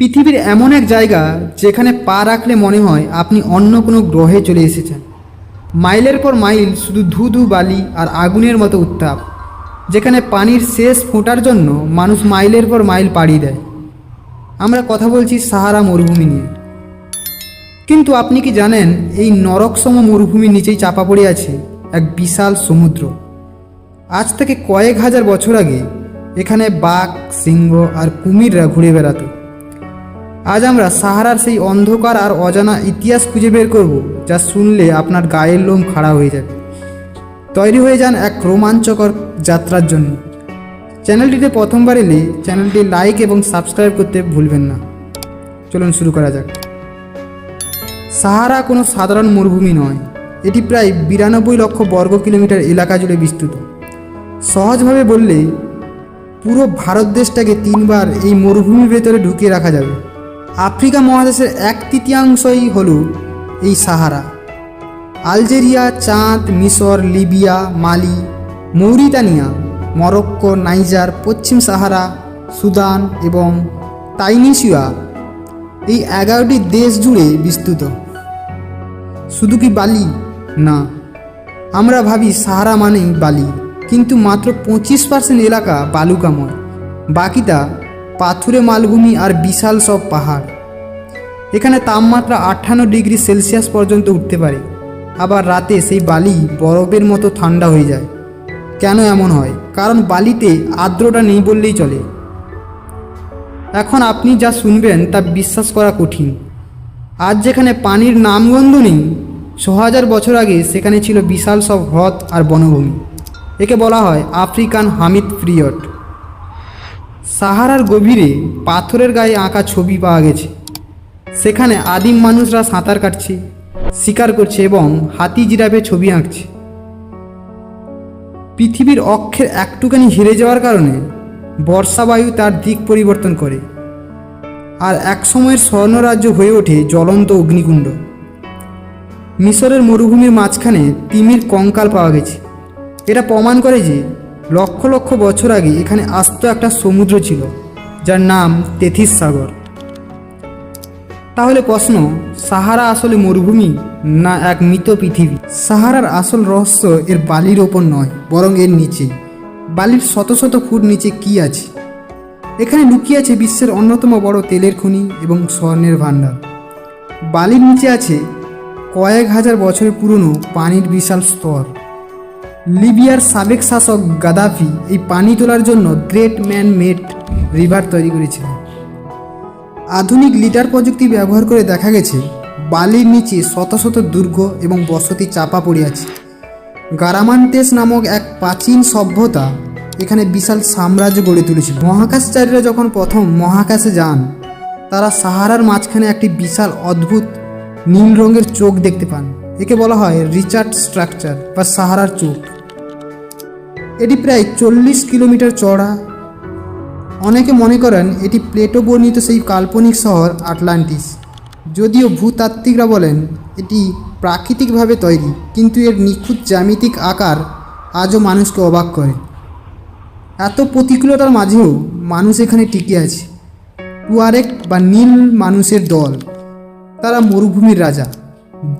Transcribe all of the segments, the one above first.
পৃথিবীর এমন এক জায়গা যেখানে পা রাখলে মনে হয় আপনি অন্য কোনো গ্রহে চলে এসেছেন। মাইলের পর মাইল শুধু ধু ধু বালি আর আগুনের মতো উত্তাপ, যেখানে পানির শেষ ফোঁটার জন্য মানুষ মাইলের পর মাইল পাড়ি দেয়। আমরা কথা বলছি সাহারা মরুভূমি নিয়ে। কিন্তু আপনি কি জানেন, এই নরকসম মরুভূমির নিচেই চাপা পড়ে আছে এক বিশাল সমুদ্র। আজ থেকে কয়েক হাজার বছর আগে এখানে বাঘ, সিংহ আর কুমিররা ঘুরে বেড়াতো। আজ আমরা সাহারার সেই অন্ধকার আর অজানা ইতিহাস খুঁজে বের করব, যা শুনলে আপনার গায়ের লোম খাড়া হয়ে যাবে। তৈরি হয়ে যান এক রোমাঞ্চকর যাত্রার জন্য। চ্যানেলটিতে প্রথমবার এলে চ্যানেলটি লাইক এবং সাবস্ক্রাইব করতে ভুলবেন না। চলুন শুরু করা যাক। সাহারা কোনো সাধারণ মরুভূমি নয়। এটি প্রায় বিরানব্বই লক্ষ বর্গ কিলোমিটার এলাকা জুড়ে বিস্তৃত। সহজভাবে বললে, পুরো ভারত দেশটাকে তিনবার এই মরুভূমির ভেতরে ঢুকিয়ে রাখা যাবে। আফ্রিকা মহাদেশের এক তৃতীয়াংশই হল এই সাহারা। আলজেরিয়া, চাঁদ, মিশর, Libya, Mali Mauritania Morocco, Niger, পশ্চিম সাহারা, সুদান এবং তাইনিসিয়া এই এগারোটি দেশ জুড়ে বিস্তৃত। শুধু কি বালি? না। আমরা ভাবি সাহারা মানেই বালি, কিন্তু মাত্র পঁচিশ পার্সেন্ট এলাকা বালুকাময়। বাকিটা পাথুরে মালভূমি আর বিশাল সব পাহাড়। এখানে তাপমাত্রা আটান্ন ডিগ্রি সেলসিয়াস পর্যন্ত উঠতে পারে। আবার রাতে সেই বালি বরফের মতো ঠান্ডা হয়ে যায়। কেন এমন হয়? কারণ বালিতে আর্দ্রতা নেই বললেই চলে। এখন আপনি যা শুনবেন তা বিশ্বাস করা কঠিন। আজ যেখানে পানির নামগন্ধ নেই ছ হাজার বছর আগে সেখানে ছিল বিশাল সব হ্রদ আর বনভূমি। একে বলা হয় আফ্রিকান হামিদ পিরিয়ড। সাহারার গভীরে পাথরের গায়ে আঁকা ছবি পাওয়া গেছে। সেখানে আদিম মানুষরা সাঁতার কাটছে, শিকার করছে এবং হাতি জিরাফে ছবি আঁকছে। পৃথিবীর অক্ষের একটুখানি হেরে যাওয়ার কারণে বর্ষাবায়ু তার দিক পরিবর্তন করে আর একসময়ের স্বর্ণরাজ্য হয়ে ওঠে জ্বলন্ত অগ্নিকুণ্ড। মিশরের মরুভূমির মাঝখানে তিমির কঙ্কাল পাওয়া গেছে। এটা প্রমাণ করে যে লক্ষ লক্ষ বছর আগে এখানে আস্ত একটা সমুদ্র ছিল, যার নাম তেথিস সাগর। তাহলে প্রশ্ন, সাহারা আসলে মরুভূমি না এক মৃত পৃথিবী? সাহারার আসল রহস্য এর বালির ওপর নয়, বরং এর নিচে। বালির শত শত ফুট নিচে কি আছে? এখানে লুকিয়ে আছে বিশ্বের অন্যতম বড় তেলের খনি এবং স্বর্ণের ভাণ্ডার। বালির নিচে আছে কয়েক হাজার বছরের পুরনো পানির বিশাল স্তর। লিবিয়ার সাবেক শাসক গাদাফি এই পানি তোলার জন্য গ্রেট ম্যান মেড রিভার তৈরি করেছিলেন আধুনিক লিটার প্রযুক্তি ব্যবহার করে দেখা গেছে, বালির নিচে শত শত দুর্গ এবং বসতি চাপা পড়ে আছে। গারামান্তেস নামক এক প্রাচীন সভ্যতা এখানে বিশাল সাম্রাজ্য গড়ে তুলেছিল। মহাকাশচারীরা যখন প্রথম মহাকাশে যান, তারা সাহারার মাঝখানে একটি বিশাল অদ্ভুত নীল রঙের চোখ দেখতে পান। একে বলা হয় রিচার্ড স্ট্রাকচার বা সাহারার চোখ। এটি প্রায় চল্লিশ কিলোমিটার চড়া অনেকে মনে করেন এটি প্লেটো বর্ণিত সেই কাল্পনিক শহর আটলান্টিস। যদিও ভূতাত্ত্বিকরা বলেন এটি প্রাকৃতিকভাবে তৈরি, কিন্তু এর নিখুঁত জ্যামিতিক আকার আজও মানুষকে অবাক করে। এত প্রতিকূলতার মাঝেও মানুষ এখানে টিকে আছে। টুয়ারেক বা নীল মানুষের দল। তারা মরুভূমির রাজা।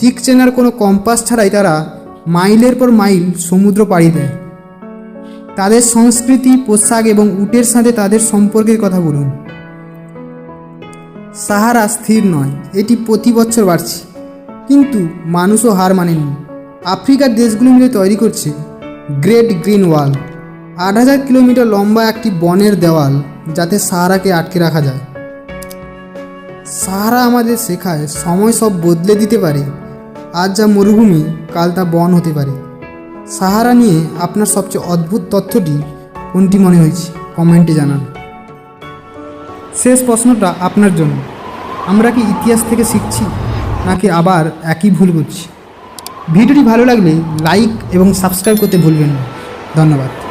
দিক চেনার কোনো কম্পাস ছাড়াই তারা মাইলের পর মাইল সমুদ্র পাড়ি দেয়। তাদের সংস্কৃতি, পোশাক এবং উটের সাথে তাদের সম্পর্কের কথা বলুন। সাহারা স্থির নয়, এটি প্রতি বছর বাড়ছে। কিন্তু মানুষও হার মানেনি। আফ্রিকার দেশগুলি মিলে তৈরি করছে গ্রেট গ্রিন ওয়াল আট হাজার কিলোমিটার লম্বা একটি বনের দেওয়াল, যাতে সাহারাকে আটকে রাখা যায়। সাহারা আমাদের শেখায়, সময় সব বদলে দিতে পারে। আজ যা মরুভূমি, কাল তা বন হতে পারে। সাহারা নিয়ে আপনার সবচেয়ে অদ্ভুত তথ্যটি কোনটি মনে হয়েছে? কমেন্টে জানান। শেষ প্রশ্নটা আপনার জন্য। আমরা কি ইতিহাস থেকে শিখছি, নাকি আবার একই ভুল করছি? ভিডিওটি ভালো লাগলে লাইক এবং সাবস্ক্রাইব করতে ভুলবেন না। ধন্যবাদ।